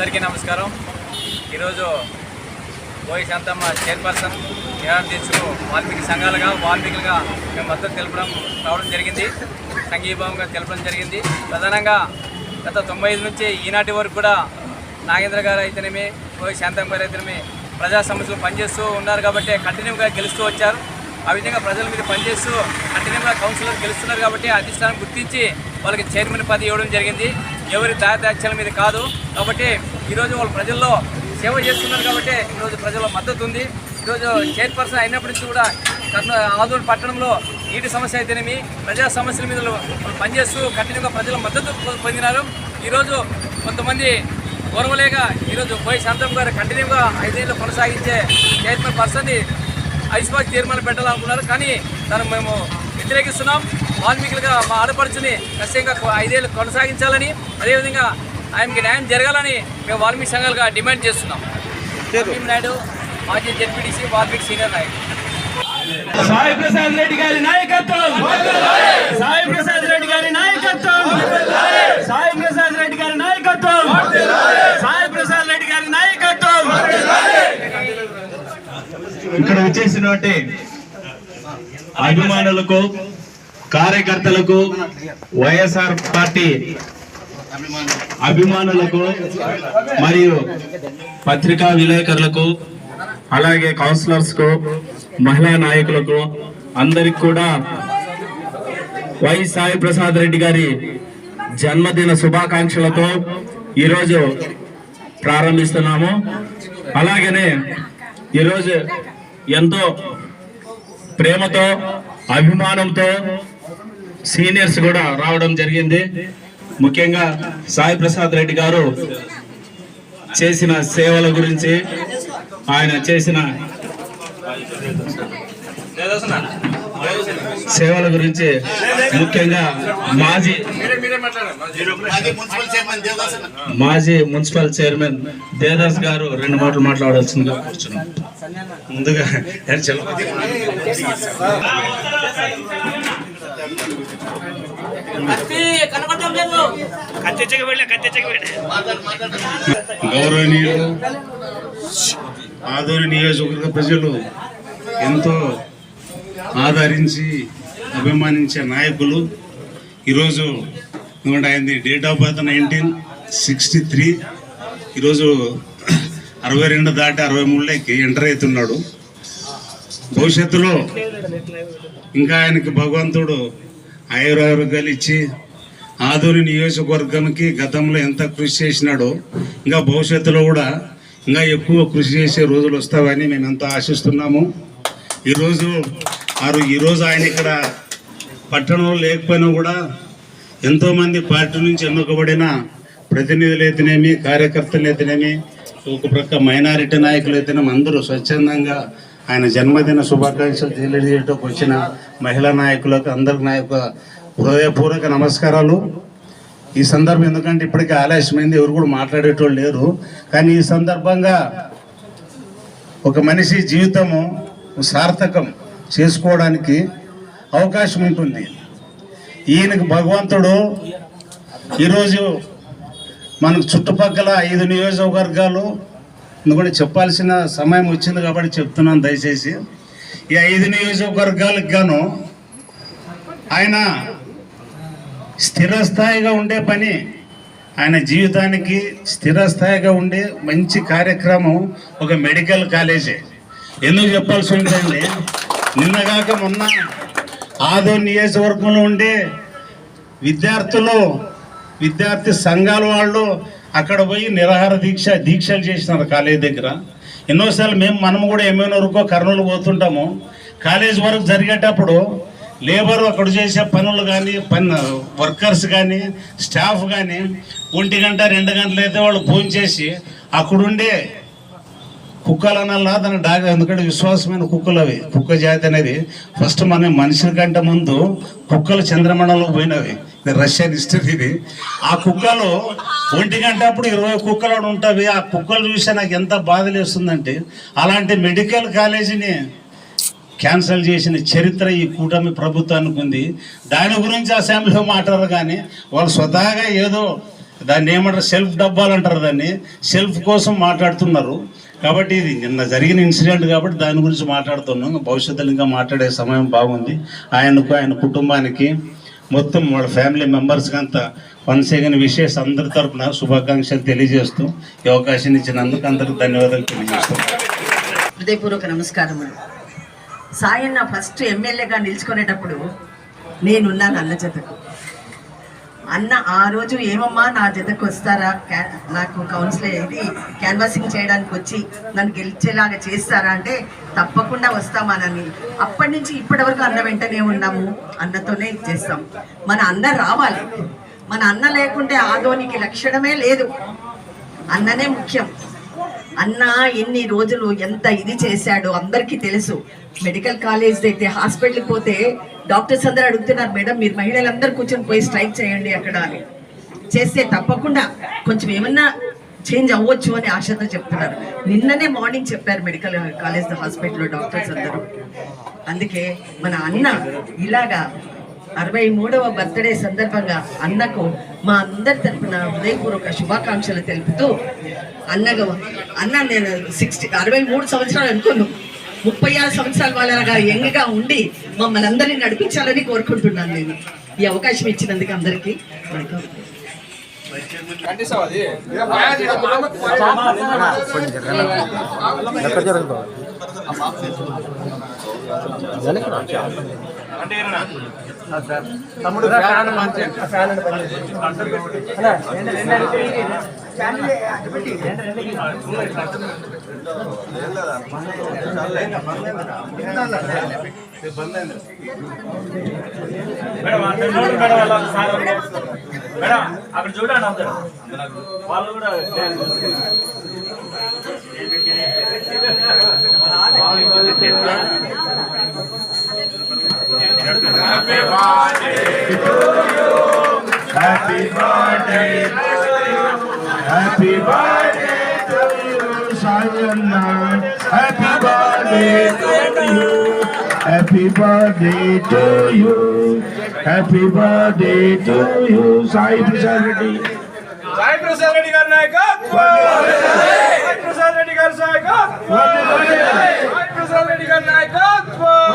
అందరికీ నమస్కారం. ఈరోజు బోయి శాంతమ్మ చైర్పర్సన్ నిరాదీక్షకు వాల్మీకి సంఘాలుగా వాల్మీకులుగా మేము మద్దతు తెలపడం రావడం జరిగింది. సంఘీభావంగా తెలపడం జరిగింది. ప్రధానంగా గత తొంభై ఐదు నుంచి ఈనాటి వరకు కూడా నాగేంద్ర గారు అయితేనేమి బోయి శాంతమ్మ గారు అయితేనేమి ప్రజా సమస్యలు పనిచేస్తూ ఉన్నారు కాబట్టి కంటిన్యూగా గెలుస్తూ వచ్చారు. ఆ విధంగా ప్రజల మీద పనిచేస్తూ కంటిన్యూగా కౌన్సిలర్ గెలుస్తున్నారు కాబట్టి అధిష్టానం గుర్తించి వాళ్ళకి చైర్మన్ పదవి ఇవ్వడం జరిగింది. ఎవరి దాదాధ్యాల మీద కాదు. కాబట్టి ఈరోజు వాళ్ళు ప్రజల్లో సేవ చేస్తున్నారు కాబట్టి ఈరోజు ప్రజల మద్దతు ఉంది. ఈరోజు చైర్పర్సన్ అయినప్పటి నుంచి కూడా కర్నూ ఆదూరు పట్టణంలో నీటి సమస్య అయితేనేమి ప్రజా సమస్యల మీద వాళ్ళు పనిచేస్తూ కంటిన్యూగా ప్రజల మద్దతు పొందినారు. ఈరోజు కొంతమంది ఓర్వలేక ఈరోజు పోయి శాంతం గారు కంటిన్యూగా ఐదేళ్ళు కొనసాగించే చైర్మన్ పర్సన్ని ఐస్బాగ్ తీర్మానం పెట్టాలనుకున్నారు కానీ దాన్ని మేము వ్యతిరేకిస్తున్నాం. వాల్మీకులుగా మా ఆడపడుచుని ఖచ్చితంగా ఐదేళ్ళు కొనసాగించాలని అదేవిధంగా ఆయనకి న్యాయం జరగాలని మేము వాల్మీకి సంఘాలుగా డిమాండ్ చేస్తున్నాం. నాయుడు మాజీ జెడ్పీటీసీ వాల్మీకి సీనియర్ నాయకుడు సాయి ప్రసాద్ రెడ్డి గారి నాయకత్వం. సాయి ప్రసాద్ రెడ్డి గారి నాయకత్వం సాయి ప్రసాద్ రెడ్డి గారి నాయకత్వం సాయి ప్రసాద్ రెడ్డి గారి నాయకత్వం ఇక్కడ వచ్చేసినటువంటి అభిమానులకు కార్యకర్తలకు వైఎస్ఆర్ పార్టీ అభిమానులకు మరియు పత్రికా విలేకరులకు అలాగే కౌన్సిలర్స్కు మహిళా నాయకులకు అందరికి కూడా వై సాయి ప్రసాద్ రెడ్డి గారి జన్మదిన శుభాకాంక్షలతో ఈరోజు ప్రారంభిస్తున్నాము. అలాగనే ఈరోజు ఎంతో ప్రేమతో అభిమానంతో సీనియర్స్ కూడా రావడం జరిగింది. ముఖ్యంగా సాయి ప్రసాద్ రెడ్డి గారు చేసిన సేవల గురించి ఆయన చేసిన సేవల గురించి ముఖ్యంగా మాజీ మాజీ మున్సిపల్ చైర్మన్ దేదాస్ గారు రెండు మాటలు మాట్లాడాల్సిందిగా కూర్చున్నాం. ముందుగా గౌరవనీయులు ఆదోని నియోజకవర్గ ప్రజలు ఎంతో ఆదరించి అభిమానించే నాయకులు. ఈరోజు ఎందుకంటే ఆయనది date of birth nineteen sixty three ఈరోజు అరవై రెండు దాటి అరవై మూడులోకి ఎంటర్ అవుతున్నాడు. భవిష్యత్తులో ఇంకా ఆయనకి భగవంతుడు ఆయురారోగ్యాలు ఇచ్చి ఆదూరి నియోజకవర్గానికి గతంలో ఎంత కృషి చేసినాడో ఇంకా భవిష్యత్తులో కూడా ఇంకా ఎక్కువ కృషి చేసే రోజులు వస్తావని మేము ఎంత ఆశిస్తున్నాము. ఈరోజు ఆరు ఈరోజు ఆయన ఇక్కడ పట్టణంలో లేకపోయినా కూడా ఎంతోమంది పార్టీ నుంచి ఎన్నుకబడిన ప్రతినిధులు అయితేనేమి కార్యకర్తలు అయితేనేమి ఒక ప్రక్క మైనారిటీ నాయకులు అయితేనేమి అందరూ స్వచ్ఛందంగా ఆయన జన్మదిన శుభాకాంక్షలు తెలియజేయడానికి వచ్చిన మహిళా నాయకులకు అందరికి నా యొక్క హృదయపూర్వక నమస్కారాలు. ఈ సందర్భం ఎందుకంటే ఇప్పటికే ఆలస్యమైంది ఎవరు కూడా మాట్లాడేటోళ్ళు లేరు. కానీ ఈ సందర్భంగా ఒక మనిషి జీవితము సార్థకం చేసుకోవడానికి అవకాశం ఉంటుంది. ఈయనకు భగవంతుడు ఈరోజు మనకు చుట్టుపక్కల ఐదు నియోజకవర్గాలు కూడా చెప్పాల్సిన సమయం వచ్చింది కాబట్టి చెప్తున్నాను దయచేసి. ఈ ఐదు నియోజకవర్గాలకు గాను ఆయన స్థిరస్థాయిగా ఉండే పని ఆయన జీవితానికి స్థిరస్థాయిగా ఉండే మంచి కార్యక్రమం ఒక మెడికల్ కాలేజీ. ఎందుకు చెప్పాల్సి ఉందండి నిన్నగాక మొన్న ఆదో నియోజకవర్గంలో ఉండే విద్యార్థులు విద్యార్థి సంఘాల వాళ్ళు అక్కడ పోయి నిరాహార దీక్ష దీక్షలు చేసినారు కాలేజీ దగ్గర. ఎన్నోసార్లు మేము మనం కూడా ఏమైనా వరకు కర్నూలు పోతుంటాము. కాలేజ్ వరకు జరిగేటప్పుడు లేబర్ అక్కడ చేసే పనులు కానీ పని వర్కర్స్ కానీ స్టాఫ్ కానీ ఒంటి గంట రెండు గంటలు అయితే వాళ్ళు ఫోన్ చేసి అక్కడుండే కుక్కలనల్లా అనాలా దాని డాగ ఎందుకంటే విశ్వాసమైన కుక్కలు అవి కుక్క జాతి అనేది ఫస్ట్ మన మనుషుల కంటే ముందు కుక్కలు చంద్రమండలంలో పోయినవి. ఇది రష్యన్ హిస్టరీ ఇది. ఆ కుక్కలు ఒంటి గంట అప్పుడు ఇరవై కుక్కలు ఉంటాయి ఆ కుక్కలు చూస్తే నాకు ఎంత బాధ లేస్తుందంటే అలాంటి మెడికల్ కాలేజీని క్యాన్సిల్ చేసిన చరిత్ర ఈ కూటమి ప్రభుత్వానికి ఉంది. దాని గురించి అసెంబ్లీలో మాట్లాడరు కానీ వాళ్ళు స్వతహాగా ఏదో దాన్ని ఏమంటారు? సెల్ఫ్ డబ్బాలు అంటారు దాన్ని. సెల్ఫ్ కోసం మాట్లాడుతున్నారు. కాబట్టి ఇది నిన్న జరిగిన ఇన్సిడెంట్ కాబట్టి దాని గురించి మాట్లాడుతున్నాం. భవిష్యత్తులో ఇంకా మాట్లాడే సమయం బాగుంది. ఆయనకు ఆయన కుటుంబానికి మొత్తం వాళ్ళ ఫ్యామిలీ మెంబర్స్కి అంతా వన్ సెకండ్ విశేష అందరి తరపున శుభాకాంక్షలు తెలియజేస్తూ ఈ అవకాశం ఇచ్చినందుకు అందరికి ధన్యవాదాలు తెలియజేస్తాం హృదయపూర్వక నమస్కారములు. సాయన్న ఫస్ట్ ఎమ్మెల్యేగా నిలుచుకునేటప్పుడు నేనున్నాను అన్న జతకు అన్న ఆ రోజు ఏమమ్మా నా జతకు వస్తారా? నాకు కౌన్సిలర్ ఇది క్యాన్వాసింగ్ చేయడానికి వచ్చి నన్ను గెలిచేలాగా చేస్తారా అంటే తప్పకుండా వస్తామానని. అప్పటి నుంచి ఇప్పటి వరకు అన్న వెంటనే ఉన్నాము అన్నతోనే చేస్తాం. మన అన్న రావాలి. మన అన్న లేకుంటే ఆదోనికి లక్షణమే లేదు. అన్ననే ముఖ్యం. అన్న ఎన్ని రోజులు ఎంత ఇది చేశాడో అందరికీ తెలుసు. మెడికల్ కాలేజ్ అయితే హాస్పిటల్కి పోతే డాక్టర్స్ అందరూ అడుగుతున్నారు మేడం మీరు మహిళలందరూ కూర్చొని పోయి స్ట్రైక్ చేయండి అక్కడ అని. చేస్తే తప్పకుండా కొంచెం ఏమన్నా చేంజ్ అవ్వచ్చు అని ఆశతో చెప్తున్నారు. నిన్ననే మార్నింగ్ చెప్పారు మెడికల్ కాలేజ్ హాస్పిటల్లో డాక్టర్స్ అందరూ. అందుకే మన అన్న ఇలాగా అరవై మూడవ బర్త్డే సందర్భంగా అన్నకు మా అందరి తరపున హృదయపూర్వక శుభాకాంక్షలు తెలుపుతూ అన్నగా అన్న నేను సిక్స్టీ అరవై మూడు సంవత్సరాలు అనుకున్నాను ముప్పై ఆరు సంవత్సరాల వాళ్ళగా యంగ్గా ఉండి మమ్మల్ని అందరినీ నడిపించాలని కోరుకుంటున్నాను నేను. ఈ అవకాశం ఇచ్చినందుకు అందరికీ వెల్కమ్. మేడం అక్కడ చూడండి మేడం వాళ్ళ సార్ మేడం అక్కడ చూడండి అందరు వాళ్ళు కూడా Happy birthday to you. Happy birthday Happy birthday to you, Sayana. Happy birthday to you. Happy birthday to you. Happy birthday to you, Sai Prasad Reddy. Sai Prasad Reddy గారి నాయకత్వం Sai Prasad Reddy గారి నాయకత్వం Sai Prasad Reddy గారి నాయకత్వం